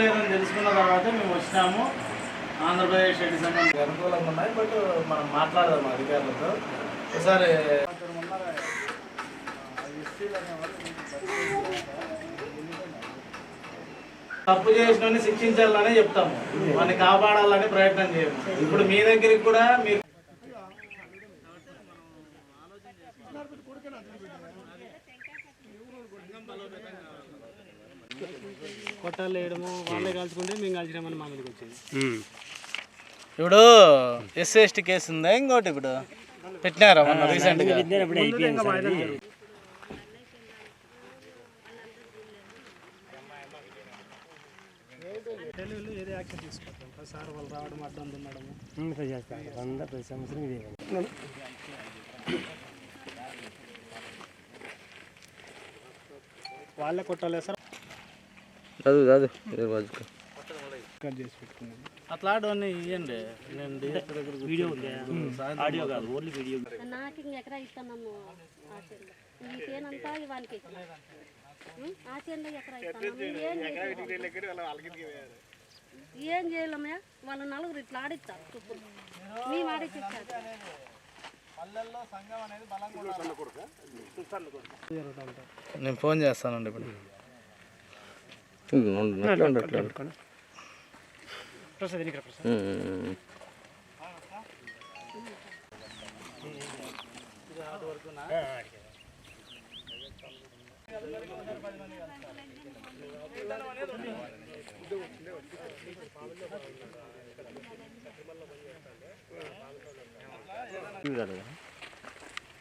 లేదని తెలుసుకున్న తర్వాత మేము వచ్చినాము. ఆంధ్రప్రదేశ్ రెడ్డి సంఘం అనుకూలంగా ఉన్నాయి బట్ మనం మాట్లాడదాం అధికారులతో. ఒకసారి తప్పు చేసిన శిక్షించాలని చెప్తాము. వాడిని కాపాడాలని ప్రయత్నం చేయము. ఇప్పుడు మీ దగ్గరికి కూడా మీరు కొట్టాలు వేయడము వాళ్ళే కాల్చుకుంటే మేము కాల్చినామని మా మీదకి వచ్చింది. ఇప్పుడు ఎస్సీ ఎస్టీ కేసు ఉందా? ఇంకోటి ఇప్పుడు పెట్టినారా మొన్న రీసెంట్గా వాళ్ళు రావడం అడ్డం దున్నడము వంద ప్రతి సంవత్సరం ఇదే వాళ్ళే కొట్టాలి సార్ చదువు చదువు. కట్ చేసి పెట్టుకున్నాం అట్లాంటివన్నీ ఇవ్వండి నేను డిఎస్పీ దగ్గర వీడియో ఉంది ఆడియో కాదు ఓన్లీ వీడియో నాకు ఇంక ఎకరా ఇస్తున్నాము ఆ చేనులో ఈ చేనంతా ఇవానికి ఇచ్చినాం. ఉం? ఆ చేనులో ఎకరా ఇస్తున్నాము ఏం చేసేది? ఏం చేయలేమే వాళ్ళు నలుగురు ఇట్లా ఆడిస్తారు. చుట్టూ మేము నేను ఫోన్ చేస్తానండి ఇప్పుడు.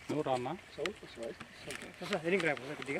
నువ్వు రామ్మా ప్రసాద్ ఎన్నికల ప్రసాద్ కొద్దిగా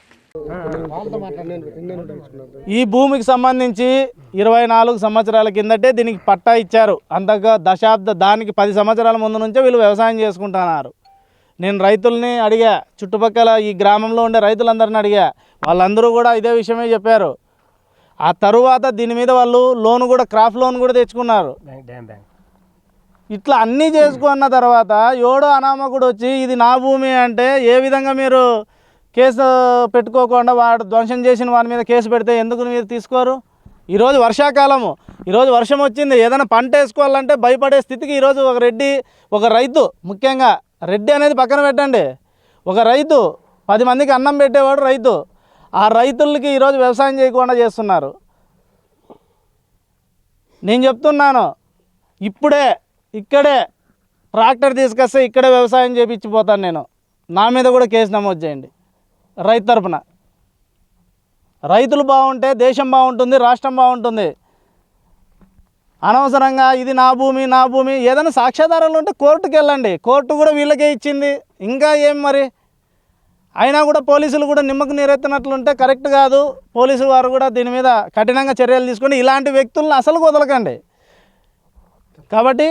ఈ భూమికి సంబంధించి ఇరవై నాలుగు సంవత్సరాల కిందటే దీనికి పట్టా ఇచ్చారు. అంతగా దశాబ్ద దానికి పది సంవత్సరాల ముందు నుంచే వీళ్ళు వ్యవసాయం చేసుకుంటున్నారు. నేను రైతుల్ని అడిగా చుట్టుపక్కల ఈ గ్రామంలో ఉండే రైతులందరిని అడిగా వాళ్ళందరూ కూడా ఇదే విషయమే చెప్పారు. ఆ తరువాత దీని మీద వాళ్ళు లోన్ కూడా క్రాప్ లోన్ కూడా తెచ్చుకున్నారు. ఇట్లా అన్నీ చేసుకున్న తర్వాత ఏడో అనామకుడు వచ్చి ఇది నా భూమి అంటే ఏ విధంగా మీరు కేసు పెట్టుకోకుండా వాడు ధ్వంసం చేసిన వారి మీద కేసు పెడితే ఎందుకు మీరు తీసుకోరు? ఈరోజు వర్షాకాలము. ఈరోజు వర్షం వచ్చింది ఏదైనా పంట వేసుకోవాలంటే భయపడే స్థితికి ఈరోజు ఒక రెడ్డి ఒక రైతు ముఖ్యంగా రెడ్డి అనేది పక్కన పెట్టండి. ఒక రైతు పది మందికి అన్నం పెట్టేవాడు రైతు. ఆ రైతులకి ఈరోజు వ్యవసాయం చేయకుండా చేస్తున్నారు. నేను చెప్తున్నాను ఇప్పుడే ఇక్కడే ట్రాక్టర్ తీసుకొస్తే ఇక్కడే వ్యవసాయం చేపించిపోతాను నేను. నా మీద కూడా కేసు నమోదు చేయండి. రైతు తరపున. రైతులు బాగుంటే దేశం బాగుంటుంది రాష్ట్రం బాగుంటుంది. అనవసరంగా ఇది నా భూమి నా భూమి ఏదైనా సాక్ష్యాధారాలు ఉంటే కోర్టుకి వెళ్ళండి. కోర్టు కూడా వీళ్ళకే ఇచ్చింది. ఇంకా ఏం మరి? అయినా కూడా పోలీసులు కూడా నిమ్మకు నీరెత్తినట్లుంటే కరెక్ట్ కాదు. పోలీసు వారు కూడా దీని మీద కఠినంగా చర్యలు తీసుకొని ఇలాంటి వ్యక్తులను అసలు వదలకండి. కాబట్టి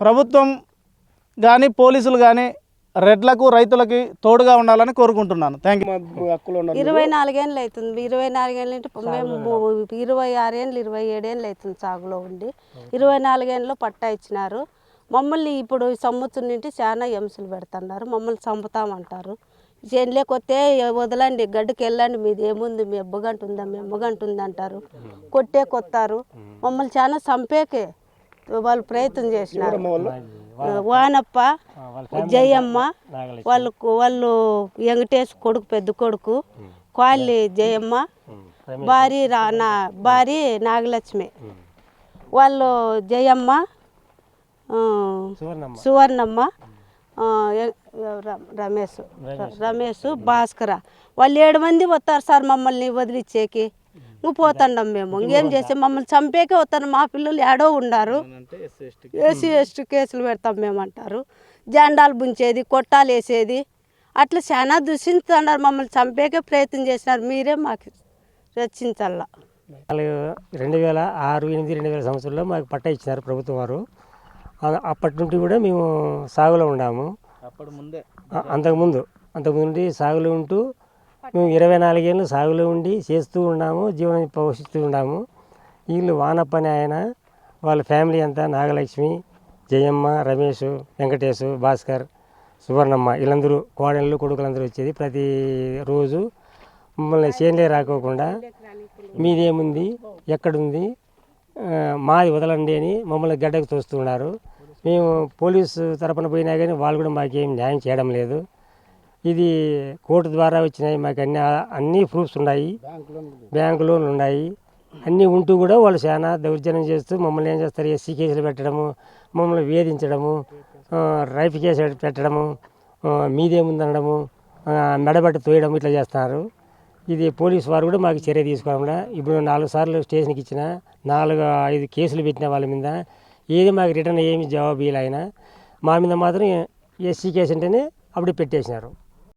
ప్రభుత్వం కానీ పోలీసులు కానీ రెడ్లకు రైతులకి తోడుగా ఉండాలని కోరుకుంటున్నాను. థ్యాంక్ యూ ఇరవై నాలుగేళ్ళు అవుతుంది. ఇరవై నాలుగేళ్ళు అంటే మేము ఇరవై ఆరేళ్ళు ఇరవై ఏడేళ్ళు అవుతుంది సాగులో ఉండి. ఇరవై నాలుగేళ్ళు పట్టా ఇచ్చినారు. మమ్మల్ని ఇప్పుడు ఈ సంవత్సరం నుండి చాలా హింసలు పెడుతున్నారు. మమ్మల్ని చంపుతామంటారు. చేనులేకొస్తే వదలండి గడ్డకి వెళ్ళండి మీది ఏముంది మీ ఎబ్బగంట ఉందా మీ ఎమ్మగంట ఉంది అంటారు. కొట్టే కొత్తారు. మమ్మల్ని చాలా చంపేకే వాళ్ళు ప్రయత్నం చేసినారు. వానప్ప జయమ్మ వాళ్ళు వాళ్ళు వెంకటేష్ కొడుకు పెద్ద కొడుకు కాళ్ళి జయమ్మ భార్య రా నా భార్య నాగలక్ష్మి. వాళ్ళు జయమ్మ సువర్ణమ్మ. రమేష్. రమేష్. భాస్కర. వాళ్ళు ఏడు మంది వస్తారు సార్ మమ్మల్ని వదిలిచ్చేకి. పోతాండం మేము. ఇంకేం చేస్తే? మమ్మల్ని చంపేకే వస్తారు మా పిల్లలు ఏడో ఉండారు ఏసీ ఎస్టీ కేసులు. పెడతాం మేము అంటారు జెండాలు బుంచేది కొట్టాలు వేసేది. అట్లా చాలా దూషిస్తున్నారు మమ్మల్ని చంపేకే ప్రయత్నం చేసినారు. మీరే మాకు రక్షించాల నాలుగు రెండు వేల ఆరు ఎనిమిది రెండు వేల సంవత్సరంలో మాకు పట్టా ఇచ్చినారు ప్రభుత్వం వారు. ఆ- అప్పటి నుండి కూడా మేము సాగులో ఉన్నాము. అప్పుడు ముందే. ఆ- అంతకుముందు అంతకుముందు నుండి సాగులో ఉంటూ మేము ఇరవై నాలుగేళ్ళు సాగులో ఉండి చేస్తూ ఉన్నాము జీవనం పోషిస్తూ ఉన్నాము. వీళ్ళు వానప్పని ఆయన వాళ్ళ ఫ్యామిలీ అంతా నాగలక్ష్మి జయమ్మ రమేష్ వెంకటేష్ భాస్కర్ సువర్ణమ్మ వీళ్ళందరూ కోడళ్ళు కొడుకులందరూ వచ్చేది. ప్రతి రోజు మమ్మల్ని చేనులే రాకోకుండా మీదేముంది ఎక్కడుంది మాది వదలండి అని మమ్మల్ని గడ్డకు తోస్తున్నారు మేము పోలీసు తరపున పోయినా కానీ వాళ్ళు కూడా మాకేం న్యాయం చేయడం లేదు. ఇది కోర్టు ద్వారా వచ్చినాయి. మాకు అన్ని అన్ని ప్రూఫ్స్ ఉన్నాయి. బ్యాంకు లోన్లు ఉన్నాయి. అన్నీ ఉంటూ కూడా వాళ్ళు చాలా దౌర్జన్యం చేస్తూ మమ్మల్ని ఏం చేస్తారు? ఎస్సీ కేసులు పెట్టడము మమ్మల్ని వేధించడము రైఫ్ కేసు పెట్టడము మీదేముందనడము ఆ, తోయడం ఇట్లా చేస్తున్నారు ఇది పోలీసు వారు కూడా మాకు చర్య తీసుకోకుండా ఇప్పుడు నాలుగు సార్లు స్టేషన్కి ఇచ్చిన నాలుగు ఐదు కేసులు పెట్టిన వాళ్ళ మీద ఏది మాకు రిటర్న్ ఏమి జవాబు అయినా మా మీద మాత్రం ఎస్సీ కేసు అంటేనే అప్పుడు పెట్టేసినారు.